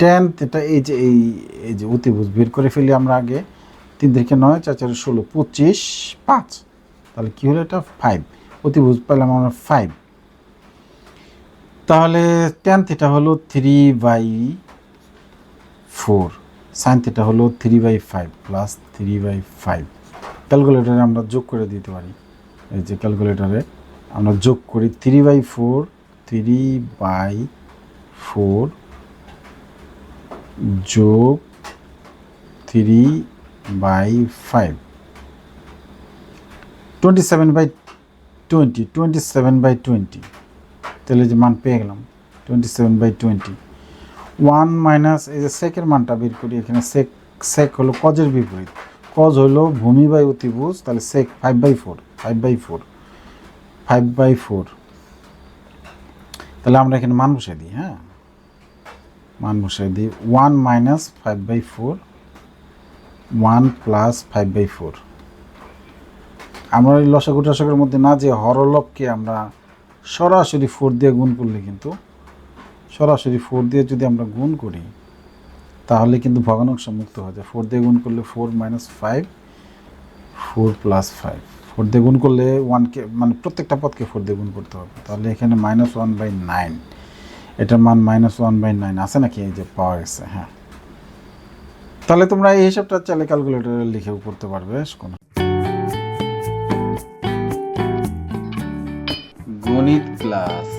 Ten এটা এই যে, এই এই যে অতিভুজ বের করে ফেলি আমরা আগে, তিন থেকে নয়, চার চার ষোলো, পঁচিশ, পাঁচ। তাহলে কী হলো এটা? ফাইভ অতিভুজ পেলাম আমরা ফাইভ তাহলে টেন থিটা হলো three by four sine theta হলো three by five plus three by five ক্যালকুলেটারে আমরা যোগ করে দিতে পারি। এই যে ক্যালকুলেটারে আমরা যোগ করি three by four three by four যোগ three by five. Twenty seven by twenty twenty seven by twenty তাহলে যে মান পেয়ে গেলাম twenty seven by twenty one minus এই যে সেকের মানটা বের করি, এখানে সেক সেক হলো কজের বিপরীত। কজ হলো ভূমি বাই অতিভুজ, তাহলে sec five by four five by four five by four তাহলে আমরা এখানে মান বসে দিই হ্যাঁ? মান বসিয়ে দিই। One minus five by four, one plus five by four. আমরা এই লসাগু টসাগুর মধ্যে না যে হরলভকে আমরা সরাসরি ফোর দিয়ে গুণ করলে কিন্তু, সরাসরি ফোর দিয়ে যদি আমরা গুণ করি, তাহলে কিন্তু ভগ্নাংশ মুক্ত হয়ে যায়। ফোর দিয়ে গুণ করলে four minus five, four plus five. Four দিয়ে গুণ করলে ওয়ানকে মানে প্রত্যেকটা পদকে ফোর দিয়ে গুণ করতে হবে। তাহলে এখানে মাইনাস ওয়ান বাই নাইন। এটার মান মাইনাস ওয়ান বাই নাইন আছে নাকি? এই যে পাওয়া গেছে হ্যাঁ। তাহলে তোমরা এই হিসাবটা চাইলে ক্যালকুলেটরে লিখেও করতে পারবে কোনো গণিত ক্লাস